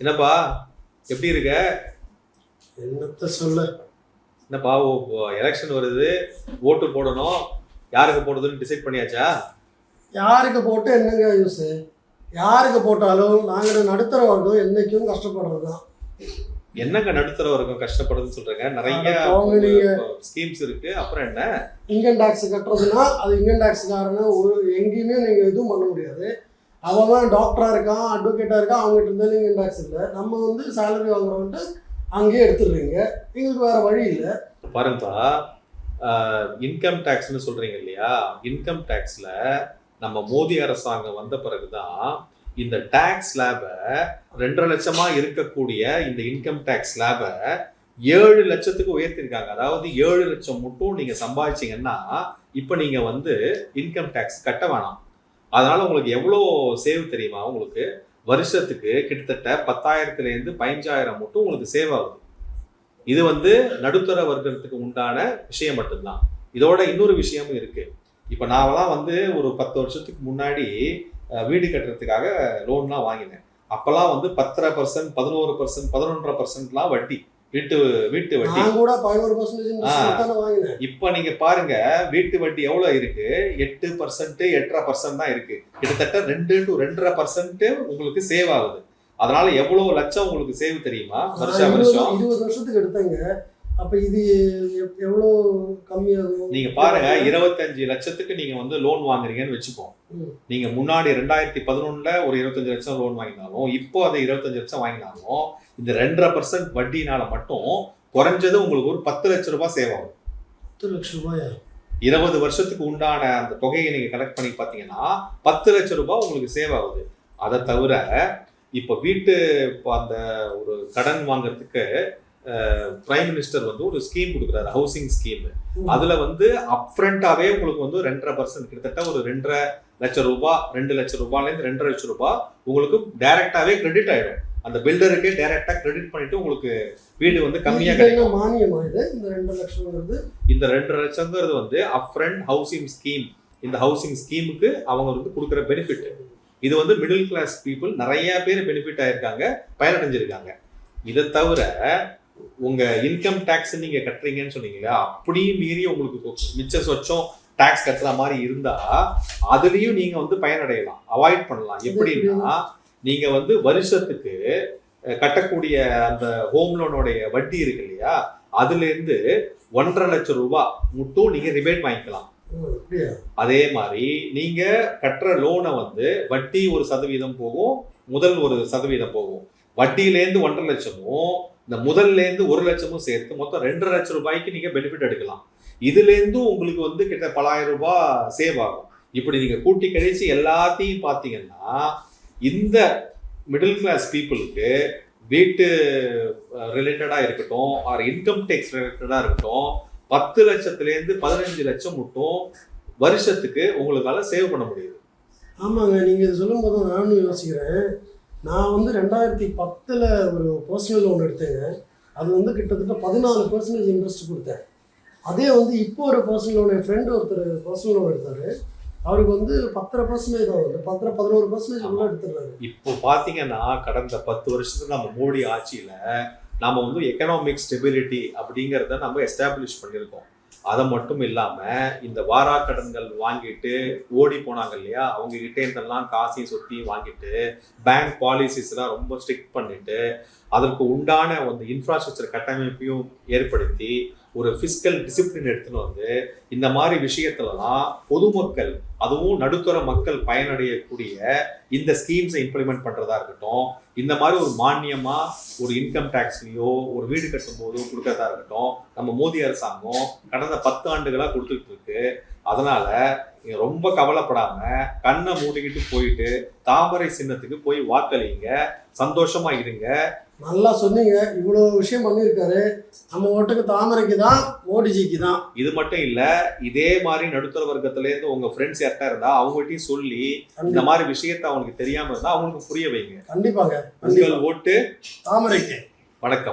என்னப்பா? எப்படி இருக்க? என்னத்த சொல்ல? என்னப்பா எலெக்ஷன் வருது. ஓட்டு போடணும். யாருக்கு போடுறதுன்னு டிசைட் பண்ணியாச்சா? யாருக்கு போட்டு என்னங்க யூஸ் யாருக்கு போட்டாலும் நாங்கள் நடுத்தர வர்க்கம் என்னைக்கும் கஷ்டப்படுறது தான் என்னங்க நடுத்தர வரைக்கும் கஷ்டப்படுதுன்னு சொல்றேங்க? நிறைய. ஸ்கீம்ஸ் இருக்கு. அப்புறம் என்ன? இன்கம் டேக்ஸ் கட்டுறதுன்னா அது இன்கம் டேக்ஸ்காரங்க ஒரு எங்கேயுமே நீங்கள் எதுவும் பண்ண முடியாது. அவன் டாக்டராக இருக்கான் அட்வொகேட்டாக இருக்கான் அவங்ககிட்ட இருந்தாலும் இன்கம் டேக்ஸ் இல்லை. நம்ம வந்து சேலரி வாங்குறவன்ட்டு அங்கேயே எடுத்துடுறீங்க. எங்களுக்கு வேறு வழி இல்லை. பாருங்கப்பா இன்கம் டேக்ஸ்னு சொல்கிறீங்க இல்லையா? இன்கம் டேக்ஸில் நம்ம மோடி அரசாங்கம் வந்த பிறகு தான் இந்த டேக்ஸ் ஸ்லாபை ரெண்டரை லட்சமாக இருக்கக்கூடிய இந்த இன்கம் டேக்ஸ் ஸ்லாபை ஏழு லட்சத்துக்கு உயர்த்திருக்காங்க. அதாவது ஏழு லட்சம் மட்டும் நீங்கள் சம்பாதிச்சீங்கன்னா இப்போ நீங்கள் வந்து இன்கம் டேக்ஸ் கட்ட வேணாம். அதனால உங்களுக்கு எவ்வளோ சேவ் தெரியுமா உங்களுக்கு? வருஷத்துக்கு கிட்டத்தட்ட பத்தாயிரத்துலேருந்து பதினஞ்சாயிரம் மட்டும் உங்களுக்கு சேவ் ஆகுது. இது வந்து நடுத்தர வர்க்கத்துக்கு உண்டான விஷயம் மட்டும்தான். இதோட இன்னொரு விஷயமும் இருக்கு. இப்போ நான்லாம் வந்து ஒரு பத்து வருஷத்துக்கு முன்னாடி வீடு கட்டுறதுக்காக லோன்லாம் வாங்கினேன். அப்போல்லாம் வந்து பத்தரை பர்சன்ட் பதினோரு பர்சன்ட் பதினொன்றரை பர்சன்ட்லாம் வட்டி. வீட்டு வீட்டு வட்டி. நான் கூட பதினோரு பர்சன்டேஜ் வாங்கினேன். இப்போ நீங்க பாருங்க வீட்டு வட்டி எவ்வளவு இருக்கு? எட்டு பர்சன்ட் எட்டரை பர்சன்ட் தான் இருக்கு. கிட்டத்தட்ட ரெண்டு டு ரெண்டரை பர்சன்ட் உங்களுக்கு சேவ் ஆகுது. அதனால எவ்வளவு லட்சம் உங்களுக்கு சேவ் தெரியுமா? வருஷம் வருஷம். இருபது வருஷத்துக்கு எடுத்தேங்க. அப்போ இது எவ்- எவ்வளோ கம்மியாகும் நீங்க பாருங்க இருபத்தஞ்சு லட்சத்துக்கு நீங்க வந்து லோன் வாங்குறீங்கன்னு வச்சுப்போம் ம். நீங்க முன்னாடி ரெண்டாயிரத்தி பதினொன்னுல ஒரு இருபத்தஞ்சு லட்சம் லோன் வாங்கினாலும் இப்போ அதை இருபத்தஞ்சு லட்சம் வாங்கினாலும் இந்த ரெண்டரை பர்சன்ட் வட்டினால மட்டும் குறைஞ்சது உங்களுக்கு ஒரு பத்து லட்ச ரூபாய் சேவ் ஆகும். பத்து லட்சம் ரூபாயா? இருபது வருஷத்துக்கு உண்டான அந்த தொகையை நீங்க கலெக்ட் பண்ணி பார்த்தீங்கன்னா பத்து லட்சம் ரூபாய் உங்களுக்கு சேவ் ஆகுது. அதை தவிர இப்போ வீட்டு இப்போ அந்த ஒரு கடன் வாங்குறதுக்கு பிரைம் மினிஸ்டர் வந்து ஒரு ஸ்கீம் கொடுக்குறாரு ஹவுசிங் ஸ்கீம். அதுல வந்து அப்ரண்டாவே உங்களுக்கு வந்து ரெண்டரை பர்சன்ட் கிட்டத்தட்ட ஒரு ரெண்டரை லட்சம் ரூபாய் ரெண்டு லட்சம் ரூபாய்ல இருந்து ரெண்டரை லட்சம் ரூபாய் உங்களுக்கு டைரக்டாவே கிரெடிட் ஆயிடும். அந்த பில்டருக்கே டைரக்டா கிரெடிட் பண்ணிட்டு உங்களுக்கு வீடு வந்து கம்மியா கிடைக்கும். மானியமா இந்த ரெண்டு லட்சம் வருது இந்த ரெண்டரை லட்சங்கிறது வந்து அப்ரண்ட் ஹவுசிங் ஸ்கீம் இந்த ஹவுசிங் ஸ்கீமுக்கு அவங்க வந்து கொடுக்குற பெனிஃபிட் இது வந்து மிடில் கிளாஸ் பீப்புள் நிறைய பேர் பெனிஃபிட் ஆயிருக்காங்க பயனடைஞ்சிருக்காங்க. இதை தவிர உங்க இன்கம் டேக்ஸ் நீங்க கட்டுறீங்கன்னு சொன்னீங்களா அப்படியும் மீறி உங்களுக்கு மிச்ச சொச்சம் டாக்ஸ் கட்டுற மாதிரி இருந்தா அதுலயும் நீங்க வந்து பயனடையலாம் அவாய்ட் பண்ணலாம். எப்படின்னா நீங்க வந்து வருஷத்துக்கு கட்டக்கூடிய அந்த ஹோம் லோனோடைய வட்டி இருக்கு இல்லையா அதுல இருந்து ஒன்றரை லட்சம் ரூபாய் மட்டும் நீங்க ரிபேட் வாங்கிக்கலாம். அப்படியா? அதே மாதிரி நீங்க கட்டுற லோனை வந்து வட்டி ஒரு சதவீதம் போகும் முதல் ஒரு சதவீதம் போகும். வட்டியிலேருந்து ஒன்றரை லட்சமும் இந்த முதல்லேருந்து ஒரு லட்சமும் சேர்த்து மொத்தம் ரெண்டரை லட்சம் ரூபாய்க்கு நீங்கள் பெனிஃபிட் எடுக்கலாம். இதுலேருந்தும் உங்களுக்கு வந்து கிட்ட பலாயிரம் ரூபாய் சேவ் ஆகும். இப்படி நீங்கள் கூட்டி கழிச்சு எல்லாத்தையும் பார்த்தீங்கன்னா இந்த மிடில் கிளாஸ் பீப்புளுக்கு வீட்டு ரிலேட்டடாக இருக்கட்டும் ஆர் இன்கம் டேக்ஸ் ரிலேட்டடாக இருக்கட்டும் பத்து லட்சத்துலேருந்து பதினஞ்சு லட்சம் மட்டும் வருஷத்துக்கு உங்களுக்கால சேவ் பண்ண முடியுது. ஆமாங்க நீங்கள் சொல்லும் போது நானும் யோசிக்கிறேன். நான் வந்து ரெண்டாயிரத்தி பத்தில் ஒரு பர்சனல் லோன் எடுத்தேங்க. அது வந்து கிட்டத்தட்ட பதினாலு பர்சன்டேஜ் இன்ட்ரெஸ்ட் கொடுத்தேன். அதே வந்து இப்போ ஒரு பர்சனல் லோன் என் ஃப்ரெண்டு ஒருத்தர் பர்சனல் லோன் எடுத்தார். அவருக்கு வந்து பத்தரை பர்சன்டேஜ் தான் வருது பத்தரை பதினோரு பர்சன்டேஜ் உள்ள எடுத்துடுறாரு இப்போ பார்த்தீங்கன்னா கடந்த பத்து வருஷத்துக்கு நம்ம மோடி ஆட்சியில் நாம் வந்து எக்கனாமிக் ஸ்டெபிலிட்டி அப்படிங்கிறத நம்ம எஸ்டாப்ளிஷ் பண்ணியிருக்கோம். அதை மட்டும் இல்லாமல் இந்த வாரா கடன்கள் வாங்கிட்டு ஓடி போனாங்க இல்லையா? அவங்க கிட்டே இருந்தெல்லாம் காசையும் சொத்தி வாங்கிட்டு பேங்க் பாலிசிஸ்லாம் ரொம்ப ஸ்ட்ரிக்ட் பண்ணிட்டு அதற்கு உண்டான அந்த இன்ஃப்ராஸ்ட்ரக்சர் கட்டமைப்பையும் ஏற்படுத்தி ஒரு ஃபிஸ்கல் டிசிப்ளின் எடுத்துன்னு வந்து இந்த மாதிரி விஷயத்துலலாம் பொதுமக்கள் அதுவும் நடுத்தர மக்கள் பயனடையக்கூடிய இந்த ஸ்கீம்ஸை இம்ப்ளிமெண்ட் பண்ணுறதா இருக்கட்டும் இந்த மாதிரி ஒரு மானியமாக ஒரு இன்கம் டேக்ஸ்லேயோ ஒரு வீடு கட்டும் போதோ கொடுக்கறதா இருக்கட்டும் நம்ம மோடி அரசாங்கம் கடந்த பத்து ஆண்டுகளாக கொடுத்துட்டு இருக்கு. அதனால நீங்க ரொம்ப கவலைப்படாம கண்ணை மூடிக்கிட்டு போயிட்டு தாமரை சின்னத்துக்கு போய் வாக்களிங்க. சந்தோஷமா இருங்க. நல்லா சொன்னீங்க. இவ்வளோ விஷயம் பண்ணியிருக்காரு. நம்ம ஓட்டுக்கு தாமரைக்கு தான் மோடிஜிக்கு தான். இது மட்டும் இல்ல இதே மாதிரி நடுத்தர வர்க்கத்துல இருந்து உங்க ஃப்ரெண்ட்ஸ் யார்ட்டா இருந்தா அவங்ககிட்டயும் சொல்லி இந்த மாதிரி விஷயத்த அவங்களுக்கு தெரியாம இருந்தா அவங்களுக்கு புரிய வைங்க. கண்டிப்பாங்க. உங்கள் ஓட்டு தாமரைக்கு. வணக்கம்.